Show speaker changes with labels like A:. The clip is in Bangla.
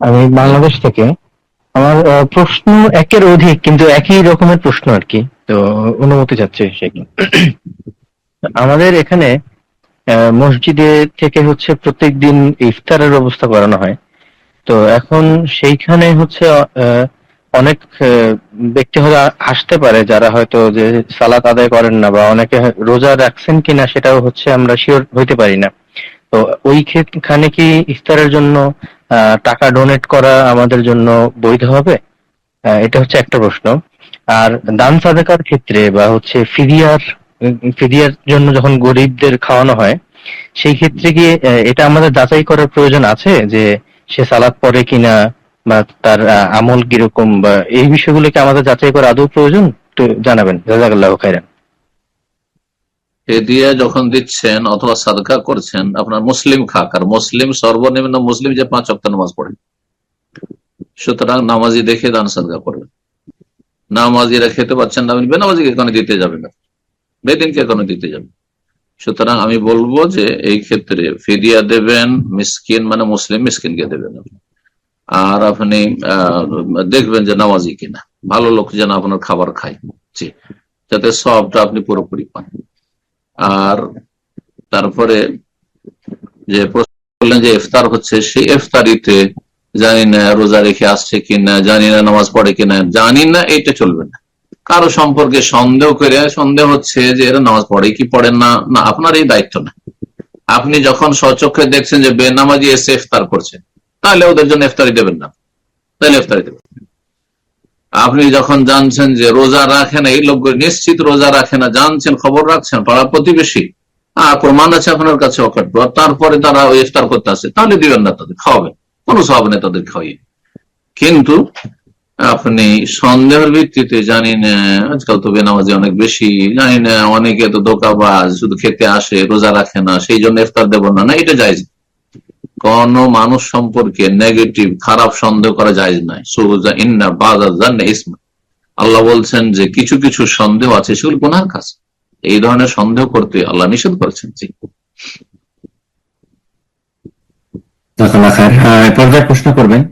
A: আমি বাংলাদেশ থেকে আমার প্রশ্ন একের অধিক, কিন্তু একই রকমের প্রশ্ন আর কি তো অনুমতি চাচ্ছে সে আমাদের এখানে মসজিদে থেকে হচ্ছে প্রত্যেকদিন ইফতারের ব্যবস্থা করানো হয়। তো এখন সেইখানে হচ্ছে অনেক ব্যক্তি হয়তো আসতে পারে যারা হয়তো যে সালাত আদায় করেন না বা অনেকে রোজা রাখছেন কিনা সেটাও হচ্ছে আমরা শিওর হইতে পারি না। তো ওইখানে কি ইফতারের জন্য টাকা ডোনেট করা আমাদের জন্য বৈধ হবে? এটা হচ্ছে একটা প্রশ্ন। আর দান সাদাকার ক্ষেত্রে বা হচ্ছে ফিরিয়ার ফিরিয়ার জন্য যখন গরিবদের খাওয়ানো হয়, সেই ক্ষেত্রে কি এটা আমাদের যাচাই করার প্রয়োজন আছে যে সে সালাদ পরে কিনা বা তার আমল কীরকম বা এই বিষয়গুলোকে আমাদের যাচাই করা আদৌ প্রয়োজন? তো জানাবেন। জাজাকাল্লাহ খাইরান
B: দিয়ে যখন দিচ্ছেন অথবা সাদকা করছেন, আপনার মুসলিম খাক, আর মুসলিম সর্বনিম্ন মুসলিম যে পাঁচ অক্ট নামাজ পড়ে। সুতরাং নামাজি দেখে দান সাদকা করবেন। নামাজিরা খেতে পাচ্ছেন না বেনামাজিকে কেন দিতে যাবে না? বেদিনকে কেন দিতে যাবেন? সুতরাং আমি বলব যে, এই ক্ষেত্রে ফিদিয়া দেবেন, মিসকিন মানে মুসলিম মিসকিনকে দেবেন। আর আপনি দেখবেন যে নামাজি কিনা। ভালো লোক যেন আপনার খাবার খায়। জি। যাতে সবটা আপনি পুরোপুরি পান। আর তারপরে যে করলেন যে ইফতার হচ্ছে, সেই ইফতারিতে জানি না রোজা রেখে আসছে কিনা, জানি না নামাজ পড়ে কিনা, জানি না এটা চলবে না। কারও সম্পর্কে সন্দেহ করে, সন্দেহ হচ্ছে যে এরা নামাজ পড়ে কি পড়ে না না, আপনার এই দায়িত্ব না। আপনি যখন স্বচক্ষে দেখছেন যে বেনামাজি এসে ইফতার করছে, তাহলে ওদের জন্য ইফতারি দেবেন না। তাহলে ইফতারি দেবেন আপনি যখন জানছেন যে রোজা রাখে না, এই লোকগুলো নিশ্চিত রোজা রাখে না, জানছেন, খবর রাখছেন পাড়া প্রতিবেশী। আর প্রমাণ আছে আপনার কাছে তারপরে তারা ওই ইফতার করতে আসে, তাহলে দিবেন না তাদের, খাওয়াবেন। কোনো স্বভাব নেই তাদের খাওয়াই কিন্তু আপনি সন্দেহের ভিত্তিতে জানি না, আজকাল তো বেনামাজি অনেক বেশি, জানি না, অনেকে তো দোকাবাজ শুধু খেতে আসে, রোজা রাখে না, সেই জন্য ইফতার দেবো না না, এটা যায় কোন মানুষ সম্পর্কে নেগেটিভ খারাপ সন্দেহ করা যায় নাই সুজা ইন্না বাজা জান্না ইসমা। আল্লাহ বলছেন যে কিছু কিছু সন্দেহ আছে, সেগুলো গুনার কাজ। এই ধরনের সন্দেহ করতে আল্লাহ নিষেধ করেছেন, জি।
C: প্রশ্ন করবেন।